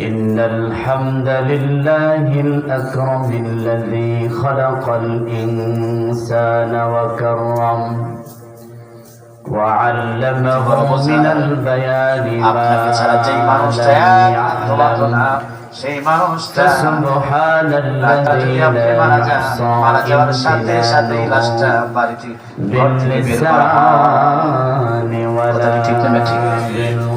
إن الحمد لله الأكرم الذي خلق الإنسان وكرم وعلمه من البيان ما আপনাকে ছাড়া যেই মানুষটা لم এক তোমাকে না يعلم সেই মানুষটা فسبحان রাতটা الذي যদি আপনি لا মারা যান يحصى মারা যাওয়ার সাথে সাথে লাশটা امتنانه বাড়িতে ঘর থেকে বের করা হয়। باللسان ولا ঠিক না ঠিক?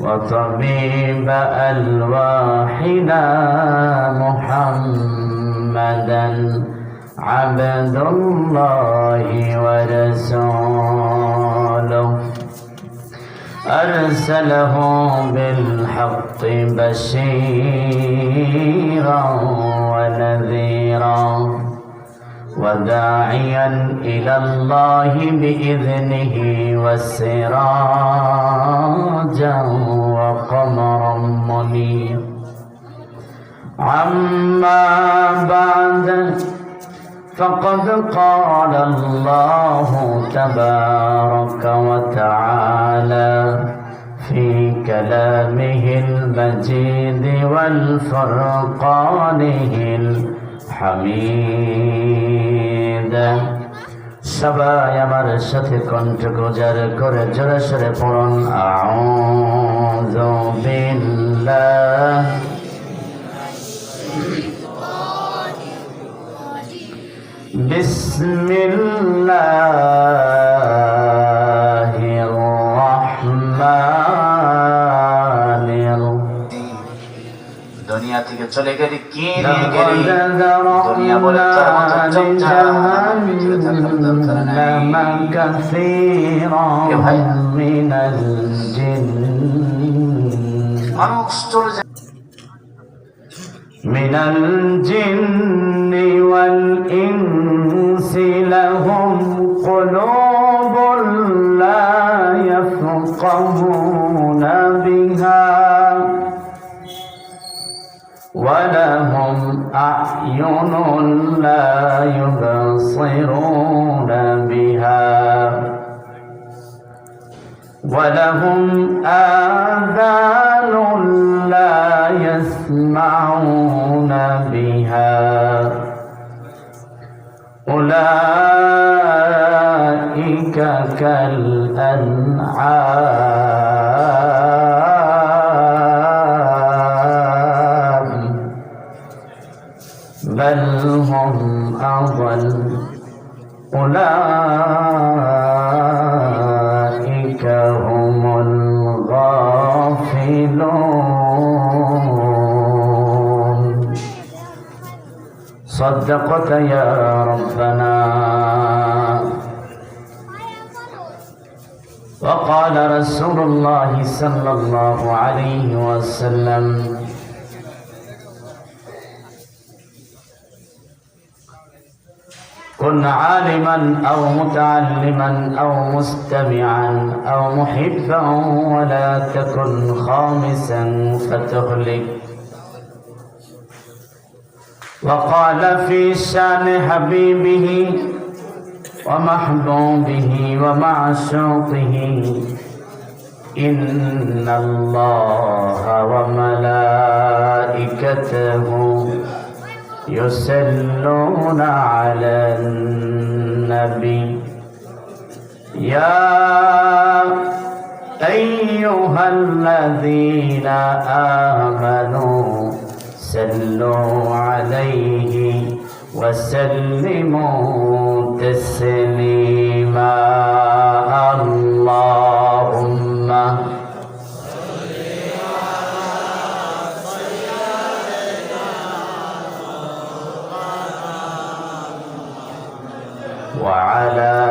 وطبيب ألواحنا محمدا عبد الله ورسوله. أرسله بالحق بشيرا ونذيرا. وداعيا إلى الله بإذنه وسراجا وقمرا منيرا. عما بعد فقد قال الله تبارك وتعالى في كلامه المجيد والفرقانه الحميد সবাই আমার সাথে কণ্ঠ গোজার করে জোরে সরে পড়ুন আউযু বিল্লাহ بسم الله الرحمن الرحيم দুনিয়া থেকে চলে গেলে কি নিয়ে গেলি لقد ذرأنا لجهنم كثيرا من الجن. من الجن والإنس لهم قلوب أعين لا يبصرون بها. ولهم آذان لا يسمعون بها. أولئك كالأنعام. صدقت يا ربنا. وقال رسول الله صلى الله عليه وسلم كن عالما أو متعلما أو مستمعا أو محبا ولا تكن خامسا فتهلك. وقال في شأن حبيبه ومحبوبه ومعشوقه إن الله وملائكته يصلون على النبي. يا أيها الذين آمنوا صلوا عليه وسلموا تسليما. اللهم وعلى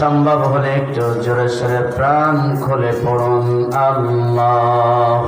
সম্ভব হলে একটু জোরে সরে প্রাণ খুলে পড়ুন। আল্লাহ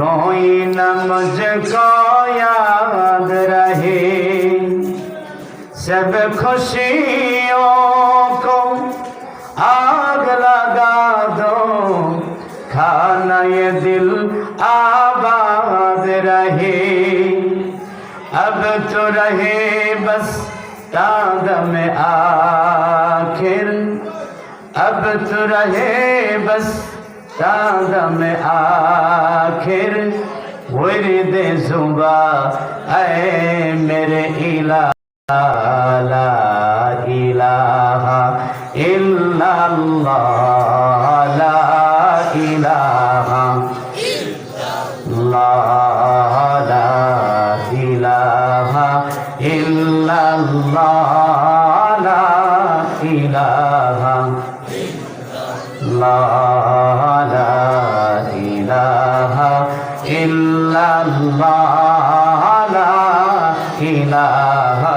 कोई न मुझको याद रहे। सब खुशियों को आग लगा दो। खाना ये दिल आबाद रहे। अब तो रहे बस ताद में आखिर। अब तो रहे बस ताद में आखिर वर्द जुबा ऐ मेरे इला ला इलाहा इल्लल्लाह ला इलाहा ला ला इलाहा इल्लल्लाह ला इलाहा لا illallah la ilaha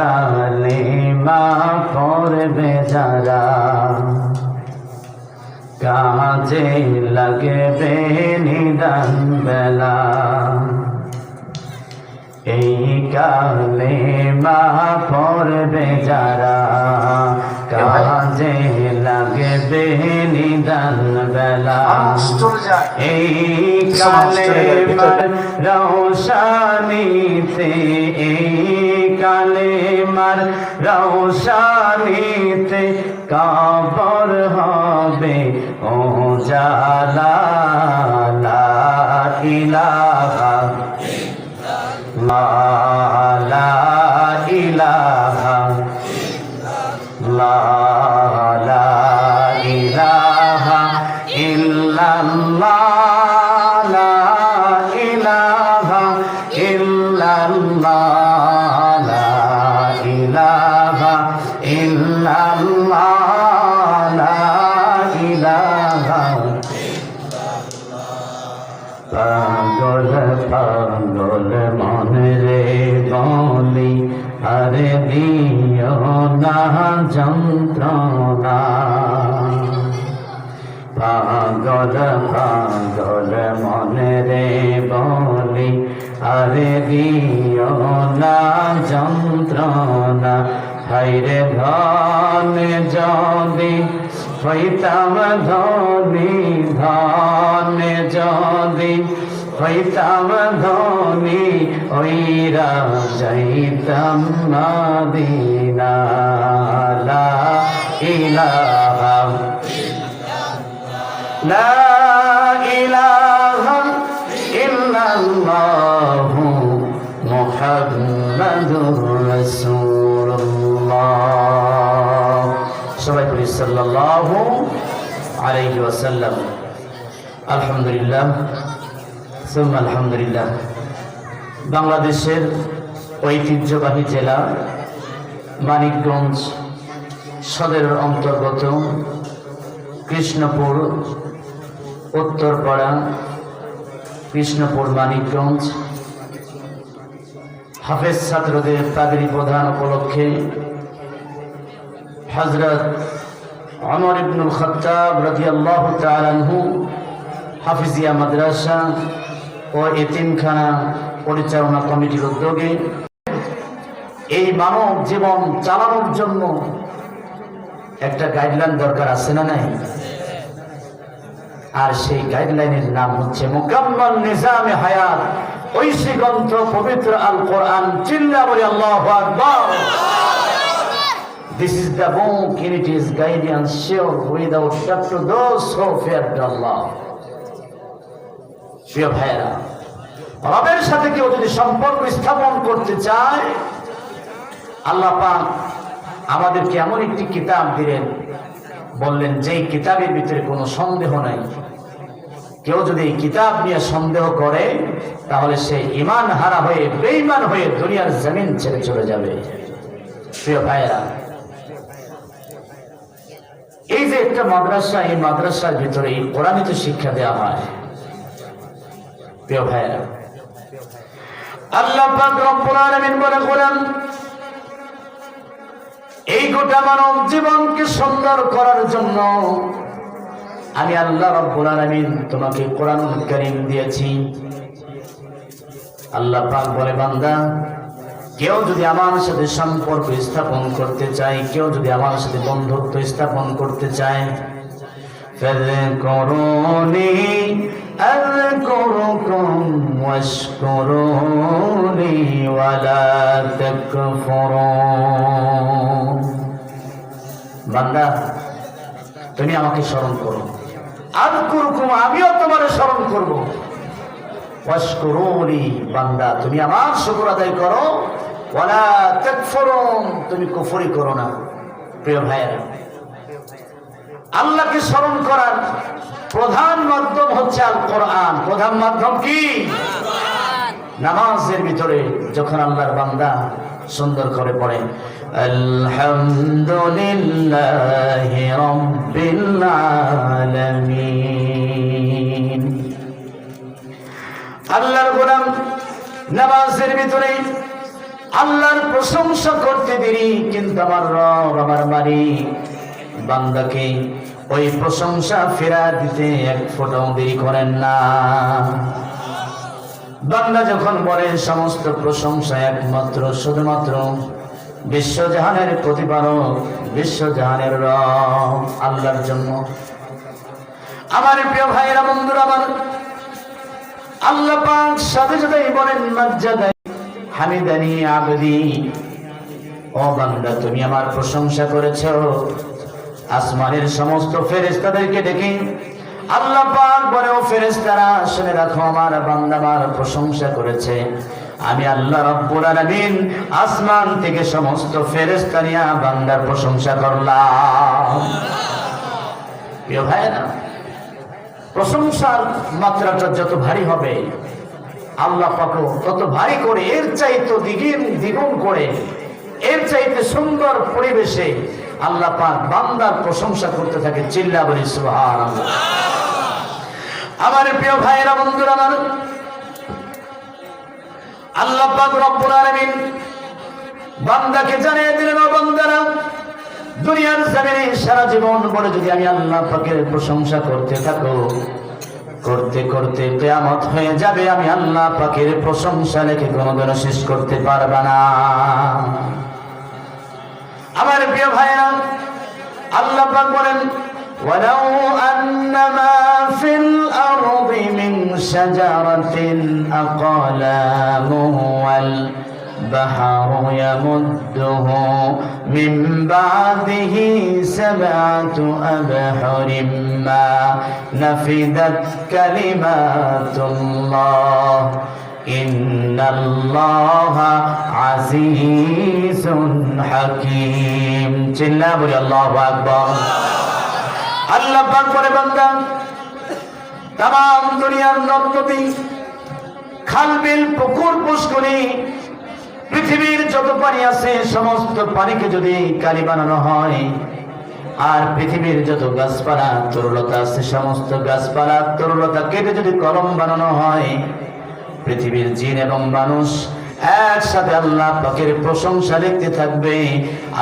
কালেমা পড়বে যারা কাজে লাগবে নিদান বেলা এই কালেমা পড়বে যারা কাজে লাগবে নিদান বেলা মানুষ চলে যায় এই সমাজ চলে যায় ভিতরে। কালেমার রৌশানীতে এই কালেমার রৌশানীতে কবর হবে। ও জালা ইলাহা লা ইলাহা লা ইলাহা ইল্লাল্লাহ। যন্ত্রণা পাগল পাগল মনে রে বলি, আরে দিও না যন্ত্রণা। হাইরে ধন যদি হইতাম ধনী, ধন যদি হইতাম ধনী ওইরা যাইতাম মদিনা লা ইলাহা لا إله إلا الله محمد رسول الله সবাই বলি সাল্লাল্লাহু আলাইহি ওয়াসাল্লাম আলহামদুলিল্লাহ সুম্মা আলহামদুলিল্লাহ বাংলাদেশের ঐতিহ্যবাহী জেলা মানিকগঞ্জ সদরের অন্তর্গত কৃষ্ণপুর, উত্তরপাড়া, কৃষ্ণপুর মানিকগঞ্জ হাফেজ ছাত্রদের তাদেরই প্রধান উপলক্ষে হজরত অমর ইবনুল খত্তাব রাদিয়াল্লাহু তাআলা আনহু, হাফিজিয়া মাদ্রাসা ও এতিমখানা পরিচালনা কমিটির উদ্যোগে এই মানব জীবন চালানোর জন্য একটা গাইডলাইন দরকার আছে না নাই? আর সেই গাইডলাইনের নাম হচ্ছে মুকাম্মাল নিজামে হায়াত। ঐশী গ্রন্থ পবিত্র আল কোরআন চিল্লা বলি আল্লাহু আকবার। This is the book and it is guidance sure without shut to those who fear Allah. প্রিয় ভাইয়েরা, রবের সাথে কেউ যদি সম্পর্ক স্থাপন করতে চায় আল্লাহ পাক আমাদেরকে এমন একটি কিতাব দিলেন, বললেন, যেই কিতাবের ভিতরে কোনো সন্দেহ নাই। কেউ যদি এই কিতাব নিয়ে সন্দেহ করে, তাহলে সে ইমান হারা হয়ে বেইমান হয়ে দুনিয়ার জমিন ছেড়ে চলে যাবে। প্রিয় ভাইয়েরা, এই যে একটা মাদ্রাসা, এই মাদ্রাসার ভিতরে এই কোরআনিত শিক্ষা দেওয়া হয়। প্রিয় ভাইয়েরা, আল্লাহ রব্বুল আলামিন বলে, বলেন এই গোটা মানব জীবনকে সুন্দর করার জন্য আমি আল্লাহ রব্বুল আলামিন তোমাকে কোরআন কারীম দিয়েছি। আল্লাহ পাক বলে, বান্দা, কেউ যদি আমার সাথে সম্পর্ক স্থাপন করতে চায়, কেউ যদি আমার সাথে বন্ধুত্ব স্থাপন করতে চায় করুনি করুনি ওয়ালা তকফরুন। বান্দা তুমি আমাকে স্মরণ করো। আর করকুম আমিও তোমার স্মরণ করব। বান্দা তুমি আমার শুকর আদায় করো। তুমি কুফরি করো না। প্রিয় ভাইয়েরা আল্লাহকে স্মরণ করার প্রধান মাধ্যম হচ্ছে আল কোরআন প্রধান মাধ্যম কি? নামাজের ভিতরে যখন আল্লাহর বান্দা সুন্দর করে পড়ে। আলহামদুলিল্লাহ আল্লাহর গোলাম নামাজের ভিতরে আল্লাহর প্রশংসা করতে দেরি, কিন্তু আমার রব আমার মালিক বান্দাকে ওই প্রশংসা ফেরা দিতে এক ফোটাও দেরি করেন না। বান্দা যখন বলে, সমস্ত প্রশংসা একমাত্র, শুধুমাত্র বিশ্বজাহানের প্রতিপালক, বিশ্বজাহানের রব, আল্লাহর জন্য। আমার প্রিয় ভাইয়েরা, বন্ধুরা, আমার আল্লাহ পাক সাথে সাথেই বলেন মর্যাদায় হামিদানি আবদি। ও বান্দা, তুমি আমার প্রশংসা করেছ। আসমানের সমস্ত ফেরেশতাদেরকে ডেকে আল্লাহ পাক বলে ও ফেরেশতারা, শুনে রাখো, আমার বান্দা প্রশংসা করেছে। আমি আল্লাহ রব্বুল আলামিন আসমান থেকে সমস্ত ফেরেশতা নিয়ে বান্দার প্রশংসা করলাম। প্রিয় ভাইয়েরা, প্রশংসার মাত্রাটা যত ভারী হবে, আল্লাহ পাকও তত ভারী করে, এর চাইতে দ্বিগুণ দ্বিগুণ করে, এর চাইতে সুন্দর পরিবেশে আল্লাহ পাক বান্দার প্রশংসা করতে থাকে চিল্লা বলি সুবহানাল্লাহ। আমার প্রিয় ভাইয়েরা, বন্ধুরা, আমার আল্লাহ রব্বুল আলামিন বান্দাকে জানিয়ে দিলেন, ও বান্দারা, দুনিয়ার জমিনে সারা জীবন বলে যদি আমি আল্লাহ পাকের প্রশংসা করতে থাকো, করতে করতে কেয়ামত হয়ে যাবে, আমি আল্লাহ পাকের প্রশংসা লেখে কোনোদিনও শেষ করতে পারবে না। আমার প্রিয় ভাইরা আল্লাহ পাক বলেন ولو أن ما في الأرض من شجرة أقلام والبحر يمده من بعده سبعة أبحر ما نفدت كلمات الله. إن الله عزيز حكيم. جلاب الله أكبر. আল্লাহ পাক করে বান্দা তাম দুনিয়ার নদী খাল বিল পুকুর পুষ্করি, পৃথিবীর যত পানি আছে, সমস্ত পানিকে যদি কালি বানানো হয়, আর পৃথিবীর যত গাছপালা, তরুলতা আছে, সমস্ত গাছপালা তরুলতা কেটে যদি কলম বানানো হয়, পৃথিবীর জিন এবং মানুষ একসাথে আল্লাহ পাকের প্রশংসা লিখতে থাকবে।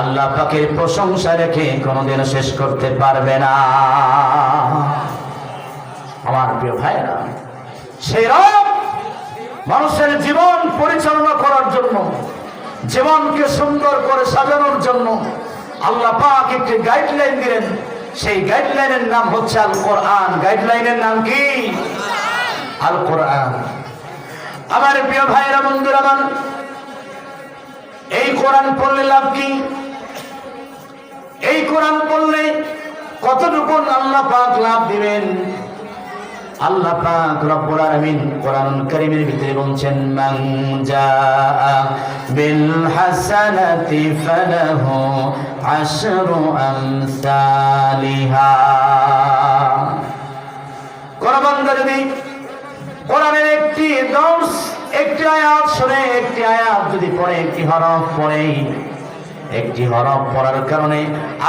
আল্লাহ পাকের প্রশংসা রেখে কোনোদিনও শেষ করতে পারবে না। আমার প্রিয় ভাইরা সেই রব মানুষের জীবন পরিচালনা করার জন্য, জীবনকে সুন্দর করে সাজানোর জন্য আল্লাহ পাক একটি গাইডলাইন দিলেন। সেই গাইডলাইনের নাম হচ্ছে আল কোরআন গাইডলাইনের নাম কি? আল কোরআন আমার প্রিয় ভাইরা বন্ধুরা আমার, এই কোরআন পড়লে লাভ কি? এই কোরআন পড়লে কতটুকু আল্লাহ পাক লাভ দিবেন? আল্লাহ পাক রব্বুল আলামিন কোরআন কারীমের ভিতরে বলছেন, মান জাআ বিল হাসানাতি ফালাহু আশরু আমসালিহা। কোন বান্দা যদি কোরআনের একটি দর্শ, একটি আয়াত শুনে, একটি আয়াত যদি পড়ে, একটি হরফ পড়ে, একটি হরফ পড়ার কারণে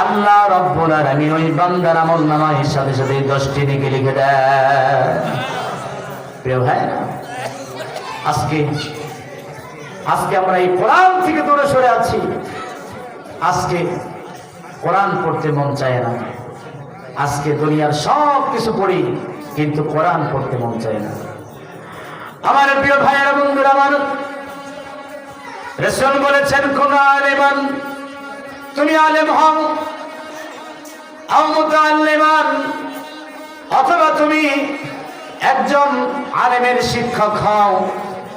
আল্লাহ রব্বুল আলামিন ওই বান্দার আমল নামায় সাথে সাথে দশটি দিকে লিখে দেয় প্রিয় আজকে আজকে আমরা এই কোরআন থেকে দূরে সরে আছি। আজকে কোরআন পড়তে মন চায় না। আজকে দুনিয়ার সব কিছু পড়ি, কিন্তু কোরআন পড়তে মন চায় না। আমার প্রিয় ভাইয়ের বন্ধুরা মানুষ রেশন বলেছেন কোন আলেমান, তুমি আলেম হও আলেমান অথবা তুমি একজন আলেমের শিক্ষক হও,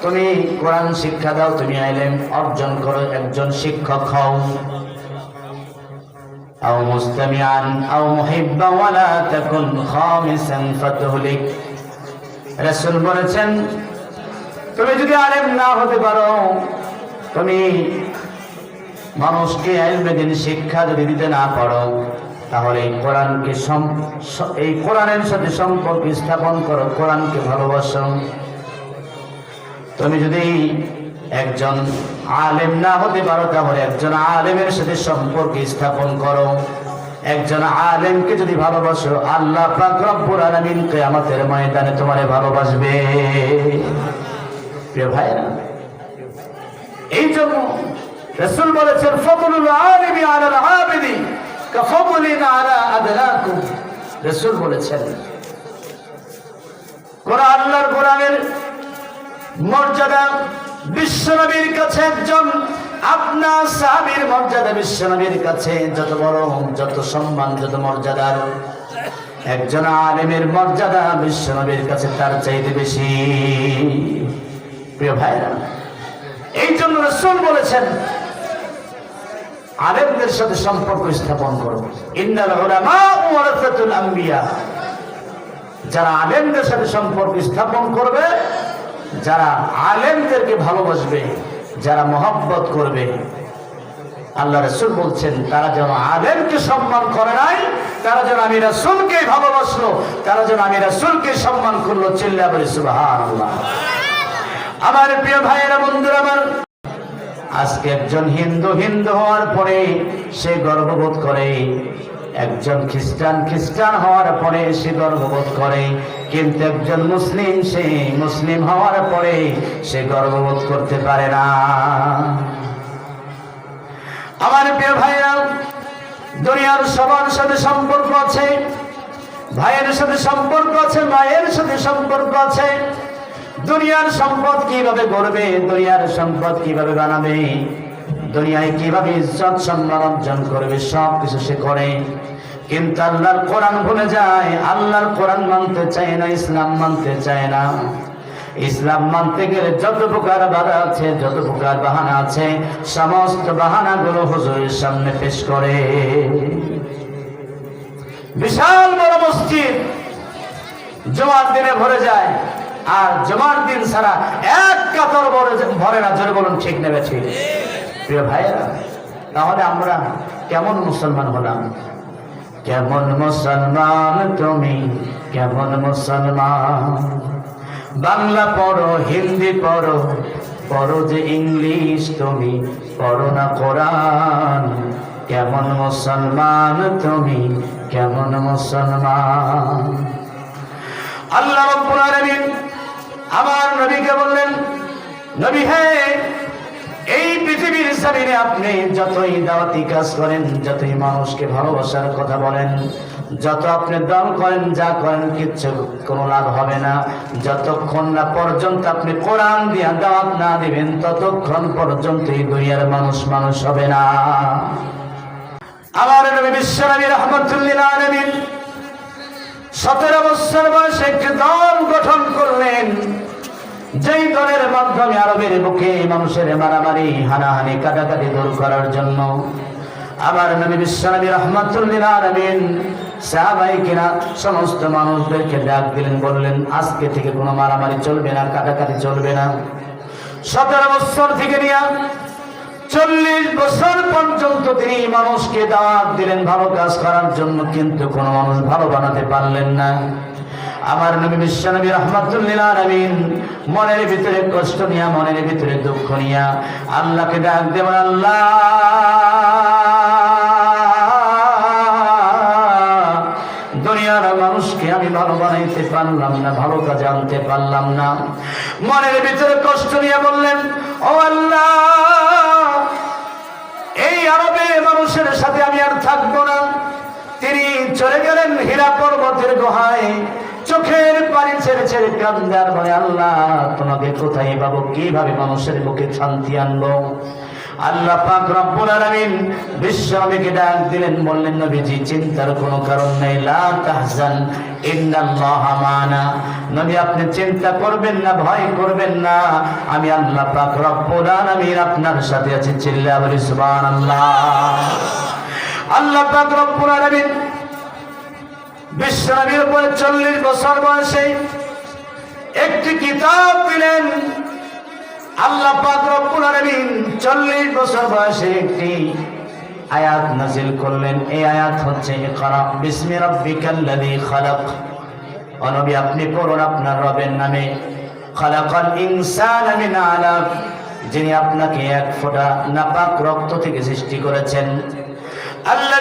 তুমি কোরআন শিক্ষা দাও, তুমি আলেম অর্জন করো, একজন শিক্ষক হও। আও মুস্তামিআন আও মুহিব্বা, ওয়ালা তাকুন খামিসান, ফাতহলিক। রাসূল বলেছেন তুমি যদি আলেম না হতে পারো, তুমি মানুষকে আইলমেদিন শিক্ষা যদি দিতে না পারো, তাহলে এই কোরআনকে এই কোরআনের সাথে সম্পর্ক স্থাপন করো, কোরআনকে ভালোবাসো। তুমি যদি একজন আলেম না হতে পারো, তাহলে একজন আলেমের সাথে সম্পর্ক স্থাপন করো। একজন আলেমকে যদি ভালোবাসো, আল্লাহ কিয়ামতের ময়দানে তোমারে ভালোবাসবে। প্রিয় ভাইরা এই জন্য রাসূল বলেছেন, ফাদলুল আলিমি আলাল আবিদি কাফাদলিনা আলা আদনাকুম। রাসূল বলেছেন, কোরআন আল্লাহর কোরআনের মর্যাদা বিশ্বনবীর কাছে একজন, আপনার সাহাবীর মর্যাদা বিশ্বনবীর কাছে যত বড় যত সম্মান, যত মর্যাদার একজন আলেমের মর্যাদা বিশ্বনবীর কাছে তার চাইতে বেশি। প্রিয় ভাইরা এই জন্য রসুল বলেছেন, আলেমদের সাথে সম্পর্ক স্থাপন করো। যারা আলেমদের সাথে সম্পর্ক স্থাপন করবে, যারা আলেমদেরকে ভালোবাসবে, যারা মহব্বত করবে, আল্লাহ রসুল বলছেন, তারা যেন আলেমকে সম্মান করে নাই, তারা যেন আমি রসুলকে ভালোবাসলো, তারা যেন আমি রসুলকে সম্মান করল চিল্লা বলে সুবাহান আল্লাহ আমার প্রিয় ভাইয়েরা, বন্ধুরা আমার, আজকে একজন হিন্দু হিন্দু হওয়ার পরে সে গর্ববোধ করে। একজন খ্রিস্টান খ্রিস্টান হওয়ার পরে সে গর্ববোধ করে। কিন্তু একজন মুসলিম, সে মুসলিম হওয়ার পরে সে গর্ববোধ করতে পারে না। আমার প্রিয় ভাইরা দুনিয়ার সবার সাথে সম্পর্ক আছে, ভাইয়ের সাথে সম্পর্ক আছে, মায়ের সাথে সম্পর্ক আছে। দুনিয়ার সম্পদ কীভাবে গড়বে, দুনিয়ার সম্পদ কীভাবে বানাবে, দুনিয়ায় কীভাবে ইজ্জত সম্মান অর্জন করবে সব কিছু সে করে। কিন্তু আল্লাহর কোরআন ভুলে যায়, আল্লাহর কোরআন মানতে চায় না, ইসলাম মানতে চায় না। ইসলাম মানতে গেলে যত প্রকার বাধা আছে, যত প্রকার বাহানা আছে, সমস্ত বাহানাগুলো হুজুরের সামনে পেশ করে। বিশাল বড় মসজিদ জমার দিনে ভরে যায়। আর জমার দিন ছাড়া এক কাতর ভরে না, জোরে বলুন, ঠিক ঠিক প্রিয় ভাইয়েরা, তাহলে আমরা কেমন মুসলমান হলাম? কেমন মুসলমান তুমি? কেমন মুসলমান? বাংলা পড়ো, হিন্দি পড়ো পড়ো যে ইংলিশ তুমি, পড়ো না কোরআন। কেমন মুসলমান তুমি? কেমন মুসলমান? আল্লাহ রব্বুল আলামিন আমার নবীকে বললেন, নবী, হে, এই পৃথিবীর জমিনে আপনি যতই দাওয়াতি কাজ করেন, যতই মানুষকে ভালোবাসার কথা বলেন, যত আপনি দান করেন, যা করেন, কিচ্ছু কোনো লাভ হবে না। যতক্ষণ না পর্যন্ত আপনি কোরআন দিয়া দাওয়াত না দিবেন, ততক্ষণ পর্যন্ত এই দুনিয়ার মানুষ মানুষ হবে না। আমার নবী বিশ্ব নবী রহমতুল্লিল আলমিন সতেরো বছর বয়সে একটি দল গঠন করলেন। যেই দলের মাধ্যমে আরবের বুকে মানুষের মারামারি, হানাহানি, কাটাকাটি দূর করার জন্য আবার নবী বিশ্বনবী রহমাতুল্লিল আলমিন কিনা সমস্ত মানুষদেরকে ডাক দিলেন, বললেন, আজকে থেকে কোনো মারামারি চলবে না, কাটাকাটি চলবে না। সতেরো বছর থেকে নিয়ে চল্লিশ বছর পর্যন্ত তিনি মানুষকে দাওয়াত দিলেন, ভালো কাজ করার জন্য, কিন্তু কোনো মানুষ ভালো বানাতে পারলেন না। আমার নবী বিশ্বনবী রহমাতুল্লিল আলামিন মনের ভিতরে কষ্ট নিয়া, মনের ভিতরে দুঃখ নিয়া আল্লাহকে ডাক দেবেন আল্লাহ, দুনিয়ার মানুষকে আমি ভালো বানাইতে না, ভালো পারলাম না। মনের ভিতরে বললেন, ও আল্লাহ, এই মানুষের সাথে আমি আর থাকব না। তিনি চলে গেলেন হীরা পর্বতের গুহায়। চোখের পানি ছেড়ে ছেড়ে কান্দার বলে, আল্লাহ, তোমাকে কোথায় পাবো? কীভাবে মানুষের মুখে শান্তি আনব? আল্লাহ পাক রব্বুল আলামিন বিশ্বনবীকে ডাক দিলেন, বললেন, নবীজি, চিন্তার কোনো কারণ নেই, লা তাহজান, ইন্নাল্লাহা মানা। নবী, আপনি চিন্তা করবেন না, ভয় করবেন না। আমি আল্লাহ পাক রব্বুল আলামিন আপনার সাথে আছি চিল্লা বলি, সুবহানাল্লাহ। আল্লাহ পাক রব্বুল আলামিন বিশ্বনবীর উপরে চল্লিশ বছর বয়সে একটি কিতাব দিলেন। আল্লাহ 40 বছর বয়সে একটি আয়াত নাযিল করলেন। এই আয়াত হচ্ছে খালাক। আপনি পড়ুন আপনার রবের নামে। খালাকাল ইনসানা যিনি আপনাকে এক ফোঁটা নাপাক রক্ত থেকে সৃষ্টি করেছেন। আল্লাহ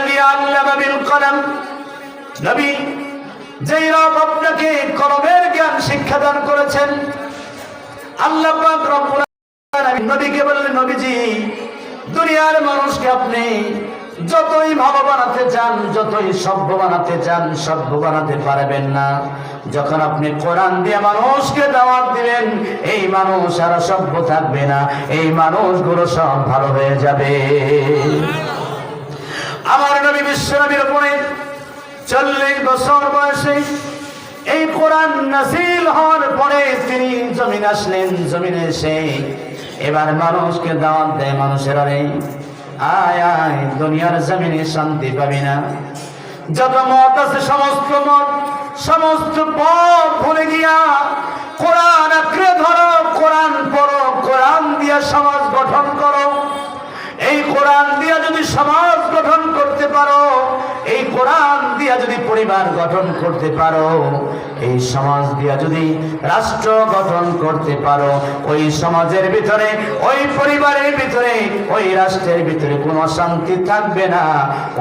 বিল কলম নবী, যেই রব আপনাকে কলমের জ্ঞান শিক্ষাদান করেছেন, আল্লাহ নবীকে বললেন, নবীজি, দুনিয়ার মানুষকে আপনি যতই ভালো বানাতে চান, যতই সভ্য বানাতে চান, সভ্য বানাতে পারবেন না। যখন আপনি কোরআন দিয়ে মানুষকে দাওয়াত দিবেন, এই মানুষ আর সভ্য থাকবে না, এই মানুষগুলো সব ভালো হয়ে যাবে। আমার নবী বিশ্ব নবীর উপরে চল্লিশ বছর বয়সে এই কোরআন নাসিল হওয়ার পরে তিনি জমিন আসলেন, জমিনে এসে এবার মানুষকে দাওয়াত দেয়, মানুষের আরে, আয় আয়, দুনিয়ার জমিনে শান্তি পাবি না। যত মত আছে, সমস্ত মত, সমস্ত পথ ভুলে গিয়া কোরআন আঁকড়ে ধরো, কোরআন পড়ো, কোরআন দিয়া সমাজ গঠন করো। এই কোরআন দিয়া যদি সমাজ গঠন করতে পারো এই কোরআন দিয়া যদি পরিবার গঠন করতে পারো, এই সমাজ দিয়া যদি রাষ্ট্র গঠন করতে পারো, ওই সমাজের ভিতরে, ওই পরিবারের ভিতরে, ওই রাষ্ট্রের ভিতরে কোনো শান্তি থাকবে না।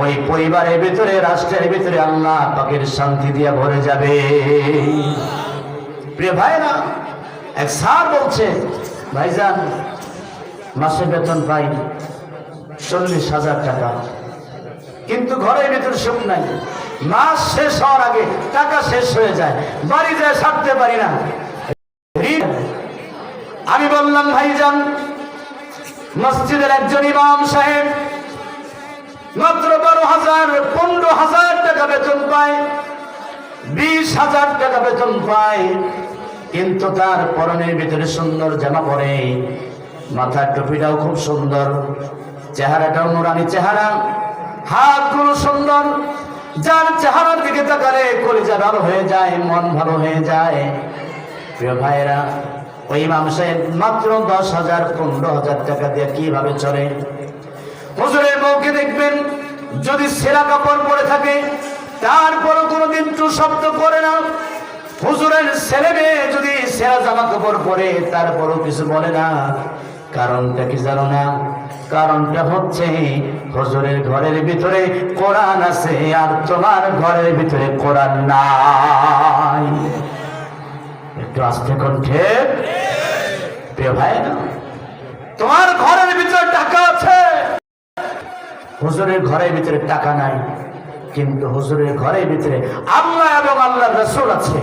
ওই পরিবারের ভিতরে, রাষ্ট্রের ভিতরে আল্লাহ পাকের শান্তি দিয়া ভরে যাবে। প্রিয় ভাইরা এক স্যার বলছে, ভাইজান, মাসে বেতন পাই চল্লিশ হাজার টাকা। কিন্তু ঘরের ভিতর সুখ নাই। মাস শেষ হওয়ার আগে টাকা শেষ হয়ে যায়। বাড়ি যায় সারতে পারি না। আমি বললাম, ভাইজান, মসজিদের একজন ইমাম সাহেব মাত্র বারো হাজার, পনেরো হাজার টাকা বেতন পায়, বিশ হাজার টাকা বেতন পায়, কিন্তু তার পরনের ভিতরে সুন্দর জামা পরে। মাথার টুপিটাও খুব সুন্দর, চেহারাটাও নুরানি চেহারা। হাতগুলো সুন্দর, যার চেহারার দিকে তাকালে কলিজা ভালো হয়ে যায়, মন ভালো হয়ে যায়। প্রিয় ভাইরা ওই সাহেব মাত্র দশ হাজার, পনেরো হাজার টাকা দিয়ে কীভাবে চলে? হুজুরের বউকে দেখবেন, যদি সেরা কাপড় পরে থাকে, তারপরও কোনোদিন টু শব্দ করে না। হুজুরের ছেলে মেয়ে যদি সেরা জামা কাপড় পরে, তারপরও কিছু বলে না। কারণটা কি জানো না? কারণটা হচ্ছে হুজুরের ঘরের ভিতরে কোরআন আছে আর তোমার ঘরের ভিতরে কোরআন নাই। একটু আস্তে কণ্ঠে প্রিয় ভাই, তোমার ঘরের ভিতরে টাকা আছে। হুজুরের ঘরের ভিতরে টাকা নাই, কিন্তু হুজুরের ঘরের ভিতরে আল্লাহ এবং আল্লাহ রসুল আছে।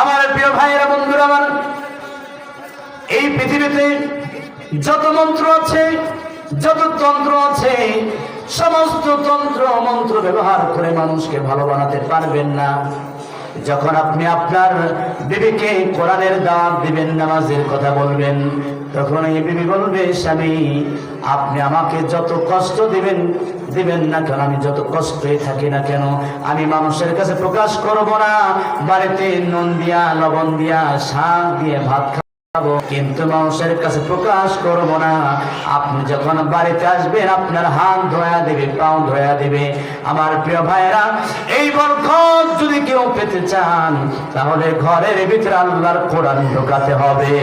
আমার প্রিয় ভাইয়েরা, বন্ধুরা আমার এই পৃথিবীতে যত মন্ত্র আছে, যত তন্ত্র আছে, সমস্ত তন্ত্র মন্ত্র ব্যবহার করে মানুষকে ভালো বানাতে পারবেন না। যখন আপনি আপনার বিবিকে কোরআনের দাঁত দিবেন, নামাজের কথা বলবেন, তখন এই বিবি বলবে, স্বামী, আপনি আমাকে যত কষ্ট দিবেন দিবেন না কেন? আমি যত কষ্টই থাকি না কেন? আমি মানুষের কাছে প্রকাশ করব না। বাড়িতে নুন দিয়া, লবণ দিয়া, শাক দিয়ে ভাত কিন্তু মানুষের কাছে প্রকাশ করব না। আপনি যখন বাড়িতে আসবেন, আপনার হাত ধোয়া দেবে, পাও ধোয়া দেবে। আমার প্রিয় ভাইরা এই বরকত যদি কেউ পেতে চান, তাহলে ঘরের ভিতরে আল্লাহর কোরআন ঢোকাতে হবে।